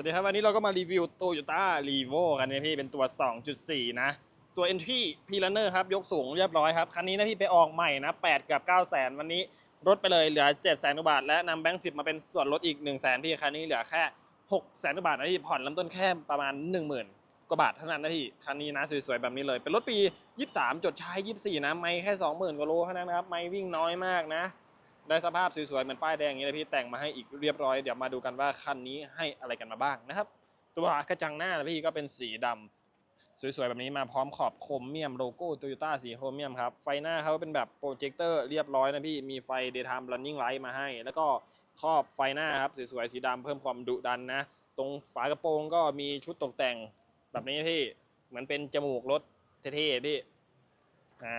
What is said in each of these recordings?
วัสดีครับ วันนี้เราก็มารีวิว Toyota r e v o กันนะพี่เป็นตัว 2.4 นะ ตัว Entry p l a n n e r ครับ ยกสูงเรียบร้อยครับ คันนี้นะพี่ไปออกใหม่นะ 8 กับ9แสนวันนี้ลดไปเลยเหลือ7แสนกว่าบาท และนำแบงค์สิบมาเป็นส่วนลดอีก1แสนพี่ คันนี้เหลือแค่6แสนกว่าบาทนะพี่ผ่อนเริ่มต้นแค่ประมาณ 10,000 กว่าบาทเท่านั้นนะพี่ คันนี้นะสวยๆแบบนี้เลย เป็นรถปี 23 จดใช้ 24 นะ ไม่แค่ 20,000กว่าโลเท่านั้นครับ ไม่วิ่งน้อยมากนะ ได้สภาพสวยๆเหมือนป้ายแดงอย่างนี้เลยพี่แต่งมาให้อีกเรียบร้อยเดี๋ยวมาดูกันว่าคันนี้ให้อะไรกันมาบ้างนะครับ ตัวกระจังหน้านะพี่ก็เป็นสีดำสวยๆแบบนี้มาพร้อมขอบโครเมียมโลโก้โตโยต้าสีโครเมียมครับ ไฟหน้าเขาเป็นแบบโปรเจคเตอร์เรียบร้อยนะพี่ มีไฟ daytime running light มาให้ แล้วก็ครอบไฟหน้าครับสวยๆสีดำเพิ่มความดุดันนะ ตรงฝากระโปรงก็มีชุดตกแต่งแบบนี้พี่ เหมือนเป็นจมูกรถเท่ๆพี่ อ่า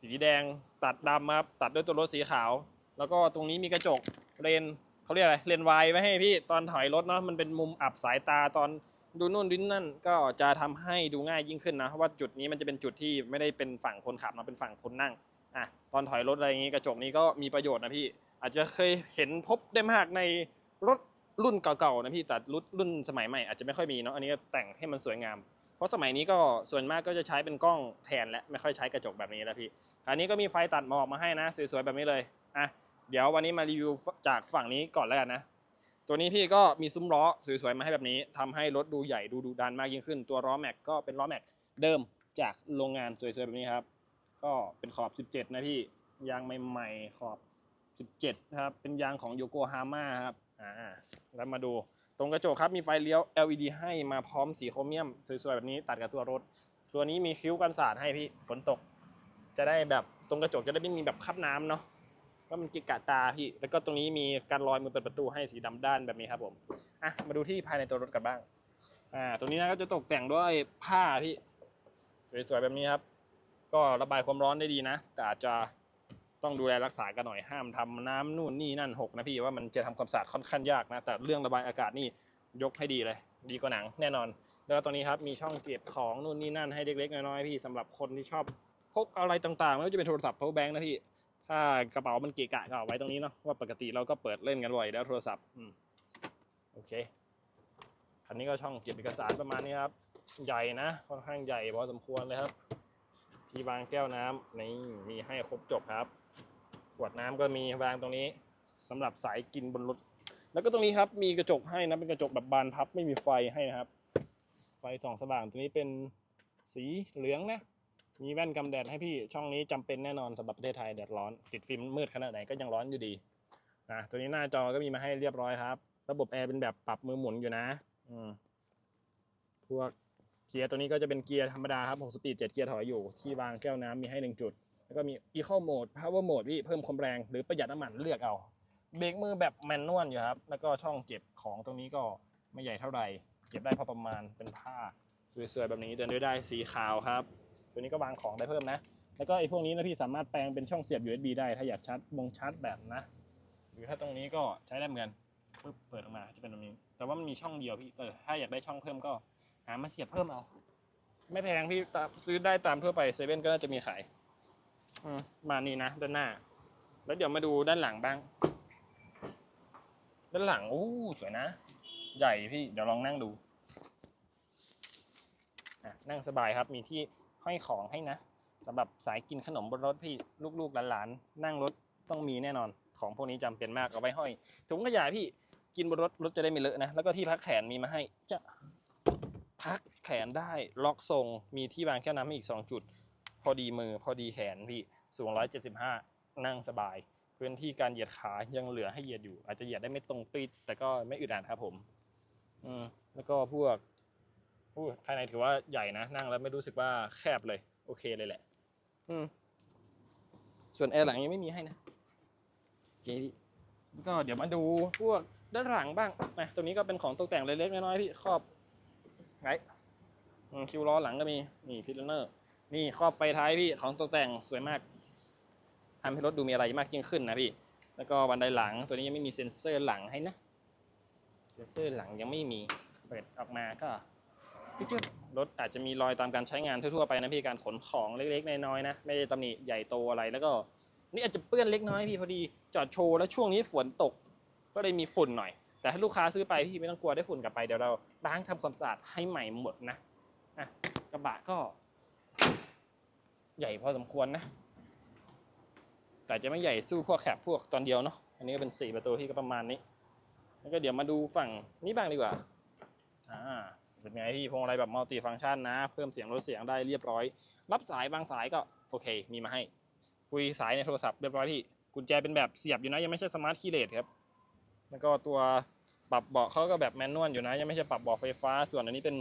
สีแดงตัดดำครับตัดด้วยตัวรถสีขาว แล้วก็ตรงนี้มีกระจกเลนเขาเรียกอะไรเลนวายไว้ให้พี่ตอนถอยรถเนาะมันเป็นมุมอับสายตาตอนดูนู่นดูนั่นก็จะทำให้ดูง่ายยิ่งขึ้นนะเพราะว่าจุดนี้มันจะเป็นจุดที่ไม่ได้เป็นฝั่งคนขับนะเป็นฝั่งคนนั่งอะตอนถอยรถอะไรอย่างงี้กระจกนี้ก็มีประโยชน์นะพี่ อาจจะเคยเห็นพบได้มากในรถรุ่นเก่าๆนะพี่แต่รุ่นรุ่นสมัยใหม่อาจจะไม่ค่อยมีเนาะอันนี้ก็แต่งให้มันสวยงาม เพราะสมัยนี้ก็ส่วนมากก็จะใช้เป็นกล้องแทนและไม่ค่อยใช้กระจกแบบนี้แล้วพี่อันนี้ก็มีไฟตัดหมอกมาให้นะสวยๆแบบนี้เลยอะเดี๋ยววันนี้มารีวิวจากฝั่งนี้ก่อนแล้วกันนะตัวนี้พี่ก็มีซุ้มล้อสวยๆมาให้แบบนี้ทำให้รถดูใหญ่ดูดุดันมากยิ่งขึ้น ตัวล้อแม็กก็เป็นล้อแม็กเดิมจากโรงงานสวยๆแบบนี้ครับ ก็เป็นขอบ 17 นะพี่ยางใหม่ๆขอบ 17 นะครับ เป็นยางของโยโกฮาม่าครับอ่าแล้วมาดู ตรงกระจกครับมีไฟเลี้ยว LED ให้มาพร้อมสีโครเมียมสวยๆแบบนี้ตัดกับตัวรถ ตัวนี้มีคิ้วกันสาดให้พี่ฝนตก จะได้แบบตรงกระจกจะได้ไม่มีแบบคับน้ำเนาะว่ามันกิกะตาพี่ แล้วก็ตรงนี้มีการลอยมือเปิดประตูให้สีดำด้านแบบนี้ครับผมอะมาดูที่ภายในตัวรถกันบ้างอ่าตรงนี้นะก็จะตกแต่งด้วยผ้าพี่ สวยๆแบบนี้ครับ ก็ระบายความร้อนได้ดีนะ แต่อาจจะ ต้องดูแลรักษากันหน่อยห้ามทำน้ำนู่นนี่นั่นหกนะพี่ว่ามันจะทำความสะอาดค่อนข้างยากนะแต่เรื่องระบายอากาศนี่ยกให้ดีเลย ดีกว่าหนังแน่นอน แล้วตรงนี้ครับมีช่องเก็บของนู่นนี่นั่นให้เล็กๆน้อยๆพี่สำหรับคนที่ชอบพกอะไรต่างๆไม่ว่าจะเป็นโทรศัพท์ power bank นะพี่ถ้ากระเป๋ามันเกะกะก็เอาไว้ตรงนี้เนาะว่าปกติเราก็เปิดเล่นกันบ่อยแล้วโทรศัพท์อืมโอเคอันนี้ก็ช่องเก็บเอกสารประมาณนี้ครับ ใหญ่นะค่อนข้างใหญ่พอสมควรเลยครับ ที่วางแก้วน้ำนี่มีให้ครบจบครับ ขวดน้ำก็มีวางตรงนี้สำหรับสายกินบนรถ แล้วก็ตรงนี้ครับมีกระจกให้นะเป็นกระจกแบบบานพับไม่มีไฟให้นะครับ ไฟส่องสว่างตัวนี้เป็นสีเหลืองนะ มีแว่นกำแดดให้พี่ช่องนี้จำเป็นแน่นอนสำหรับประเทศไทยแดดร้อน ติดฟิล์มมืดขนาดไหนก็ยังร้อนอยู่ดีนะตัวนี้หน้าจอก็มีมาให้เรียบร้อยครับ ระบบแอร์เป็นแบบปรับมือหมุนอยู่นะ อืมพวกเกียร์ตัวนี้ก็จะเป็นเกียร์ธรรมดาครับ6สปีด7เกียร์ถอยอยู่ ที่วางแก้วน้ำมีให้หนึ่งจุด แล้วก็มี Eco Mode Power Mode พี่เพิ่มความแรงหรือประหยัดน้ำมันเลือกเอา เบรกมือแบบแมนนวลอยู่ครับ แล้วก็ช่องเก็บของตรงนี้ก็ไม่ใหญ่เท่าไหร่ เก็บได้พอประมาณเป็นผ้าสวยๆแบบนี้เดินด้วยได้สีขาวครับ ตัวนี้ก็วางของได้เพิ่มนะ แล้วก็ไอ้พวกนี้นะพี่สามารถแปลงเป็นช่องเสียบ USB ได้ถ้าอยากชาร์จบงชาร์จแบตนะ หรือถ้าตรงนี้ก็ใช้ได้เหมือนกันปึ๊บเปิดออกมาจะเป็นตรงนี้ แต่ว่ามันมีช่องเดียวพี่เออถ้าอยากได้ช่องเพิ่มก็หามาเสียบเพิ่มเอา ไม่แพงพี่ซื้อได้ตามทั่วไปเซเว่นก็น่าจะมีขาย มานี่นะด้านหน้า แล้วเดี๋ยวมาดูด้านหลังบ้าง ด้านหลังโอ้สวยนะ ใหญ่พี่เดี๋ยวลองนั่งดูนั่งสบายครับมีที่ห้อยของให้นะสำหรับสายกินขนมบนรถพี่ลูกๆหลานๆนั่งรถต้องมีแน่นอน ของพวกนี้จำเป็นมากเอาไว้ห้อยถุงขยะพี่กินบนรถรถจะได้ไม่เลอะนะแล้วก็ที่พักแขนมีมาให้จะพักแขนได้ล็อกทรงมีที่วางแก้วน้ำให้อีกสองจุด อดีมือพอดีแขนพี่สูง 175 นั่งสบาย พื้นที่การเหยียดขายังเหลือให้เหยียดอยู่ อาจจะเหยียดได้ไม่ตรงปีดแต่ก็ไม่อึดอัดครับผมอืมแล้วก็พวกอู้ภายในถือว่าใหญ่นะนั่งแล้วไม่รู้สึกว่าแคบเลย โอเคเลยแหละ อืมส่วนแอร์หลังยังไม่มีให้นะโอเคพี่ก็เดี๋ยวมาดูพวกด้านหลังบ้างนะตรงนี้ก็เป็นของตกแต่งเล็กๆน้อยๆพี่ครอบไงคิวล้อหลังก็มีนี่พิลเนอร์ นี่ครอบไฟท้ายพี่ของตกแต่งสวยมากทำให้รถดูมีอะไรมากยิ่งขึ้นนะพี่ แล้วก็บันไดหลังตัวนี้ยังไม่มีเซ็นเซอร์หลังให้นะ เซ็นเซอร์หลังยังไม่มี เปิดออกมาก็รถอาจจะมีรอยตามการใช้งานทั่วๆไปนะพี่การขนของเล็กๆน้อยๆนะ ไม่ได้ตำหนิใหญ่โตอะไรแล้วก็ นี่อาจจะเปื้อนเล็กน้อยพี่พอดีจอดโชว์แล้วช่วงนี้ฝนตก ก็เลยมีฝุ่นหน่อย แต่ถ้าลูกค้าซื้อไปพี่ไม่ต้องกลัวได้ฝุ่นกลับไปเดี๋ยวเราล้างทำความสะอาดให้ใหม่หมดนะอะกระบะก็ ใหญ่พอสมควรนะ แต่จะไม่ใหญ่สู้พวกแคบพวกตอนเดียวเนาะ อันนี้ก็เป็นสี่ประตูที่ก็ประมาณนี้ แล้วก็เดี๋ยวมาดูฝั่งนี้บ้างดีกว่า อ่า เป็นไงพี่พวงอะไรแบบมัลติฟังก์ชันนะ เพิ่มเสียงลดเสียงได้เรียบร้อย รับสายบางสายก็โอเค มีมาให้ คุยสายในโทรศัพท์เรียบร้อยพี่ กุญแจเป็นแบบเสียบอยู่นะ ยังไม่ใช่สมาร์ทคีย์เลสครับ แล้วก็ตัวปรับเบาะเขาก็แบบแมนนวลอยู่นะ ยังไม่ใช่ปรับเบาะไฟฟ้า ส่วนอันนี้เป็น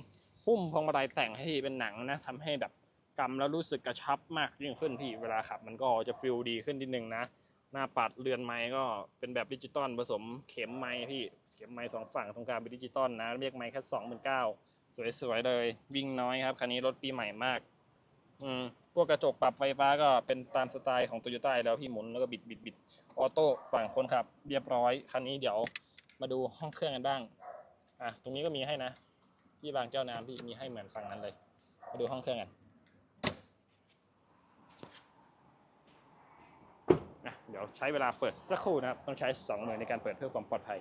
หุ้มพวงมาลัยแต่งให้เป็นหนังนะทำให้แบบ กำแล้วรู้สึกกระชับมากยิ่งขึ้นพี่เวลาขับ มันก็จะฟิลดีขึ้นนิดนึงนะ หน้าปัดเรือนไม้ก็เป็นแบบดิจิตอลผสมเข็มไม้พี่เข็มไม้สองฝั่งตรงกลางเป็นดิจิตอลนะเรียกไม้แค่สองหมื่นเก้าสวยๆเลย วิ่งน้อยครับคันนี้รถปีใหม่มาก อืมพวกกระจกปรับไฟฟ้าก็เป็นตามสไตล์ของโตโยต้าแล้วพี่หมุนแล้วก็บิดบิดบิดออโต้ฝั่งคนขับ เรียบร้อยคันนี้เดี๋ยวมาดูห้องเครื่องกันบ้างอะตรงนี้ก็มีให้นะ ที่วางเจ้าน้ำพี่มีให้เหมือนฝั่งนั้นเลย มาดูห้องเครื่องกันะเดี๋ยวใช้เวลาเปิดสักครู่นะครับต้องใช้2มือในการเปิดเพื่อความปลอดภัย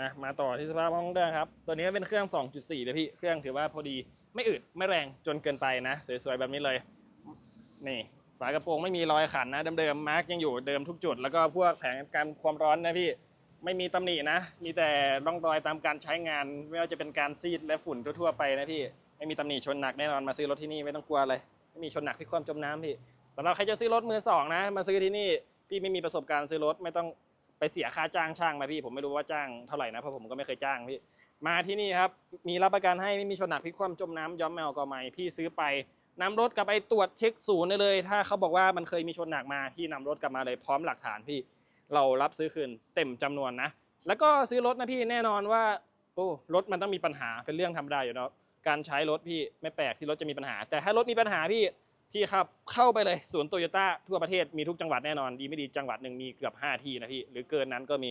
นะมาต่อที่สภาพห้องเครื่องครับ ตัวนี้เป็นเครื่อง 2.4เลยพี่เครื่องถือว่าพอดีไม่อึดไม่แรงจนเกินไปนะ สวยๆแบบนี้เลยนี่ฝากระโปรงไม่มีรอยขันนะเดิมๆมาร์กยังอยู่เดิมทุกจุด แล้วก็พวกแผงการความร้อนนะพี่ไม่มีตำหนินะ มีแต่ร่องรอยตามการใช้งาน ไม่ว่าจะเป็นการซีดและฝุ่นทั่วๆไปนะพี่ไม่มีตำหนิชนหนักแน่นอนมาซื้อรถที่นี่ไม่ต้องกลัวเลยไม่มีชนหนักที่ความจมน้ำพี่ สำหรับใครจะซื้อรถมือสองนะ มาซื้อที่นี่พี่ไม่มีประสบการณ์ซื้อรถไม่ต้องไปเสียค่าจ้างช่างมาพี่ ผมไม่รู้ว่าจ้างเท่าไหร่นะเพราะผมก็ไม่เคยจ้างพี่มาที่นี่ครับมีรับประกันให้ไม่มีชนหนักพิคว่ำจมน้ำย้อมแมวกอไม้พี่ซื้อไปนำรถกลับไปตรวจเช็คศูนย์ได้เลย ถ้าเขาบอกว่ามันเคยมีชนหนักมาพี่นำรถกลับมาเลยพร้อมหลักฐานพี่ เรารับซื้อคืนเต็มจำนวนนะแล้วก็ซื้อรถนะพี่แน่นอนว่าโอ้รถมันต้องมีปัญหาเป็นเรื่องธรรมดาอยู่เนาะการใช้รถพี่ไม่แปลกที่รถจะมีปัญหา แต่ถ้ารถมีปัญหาพี่ พี่ครับเข้าไปเลยศูนย์โตโยต้าทั่วประเทศมีทุกจังหวัดแน่นอนดีไม่ดีจังหวัดหนึ่งมีเกือบ 5 ที่นะพี่ หรือเกินนั้นก็มี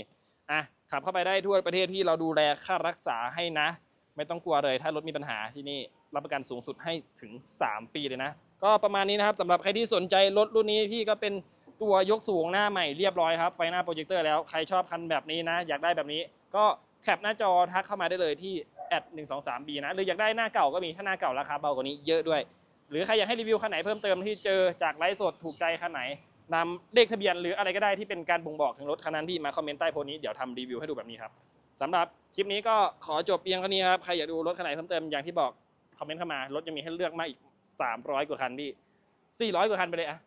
อะขับเข้าไปได้ทั่วประเทศพี่เราดูแลค่ารักษาให้นะ ไม่ต้องกลัวเลยถ้ารถมีปัญหาที่นี่รับประกันสูงสุดให้ถึง 3 ปีเลยนะ ก็ประมาณนี้นะครับสำหรับใครที่สนใจรถรุ่นนี้พี่ก็เป็นตัวยกสูงหน้าใหม่เรียบร้อยครับไฟหน้าโปรเจคเตอร์แล้วใครชอบคันแบบนี้นะ อยากได้แบบนี้ ก็แคปหน้าจอทักเข้ามาได้เลยที่แอด1 2 3 b นะหรืออยากได้หน้าเก่าก็มีถ้าหน้าเก่าราคาเบากว่านี้เยอะด้วย หรือใครอยากให้รีวิวคันไหนเพิ่มเติมที่เจอจากไลฟ์สดถูกใจคันไหนนำเลขทะเบียนหรืออะไรก็ได้ที่เป็นการบ่งบอกถึงรถคันนั้นพี่มาคอมเมนต์ใต้โพสต์นี้เดี๋ยวทำรีวิวให้ดูแบบนี้ครับสำหรับคลิปนี้ก็ขอจบเพียงเท่านี้ครับใครอยากดูรถคันไหนเพิ่มเติมอย่างที่บอกคอมเมนต์เข้ามารถยังมีให้เลือกมากอีก 300 กว่าคันพี่ 400 กว่าคันไปเลยอะ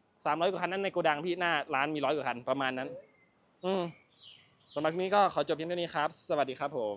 300 กว่าคันนั้นในโกดังพี่หน้าร้านมีร้อยกว่าคันประมาณนั้น อืมสำหรับคลิปนี้ก็ขอจบเพียงเท่านี้ครับ สวัสดีครับผม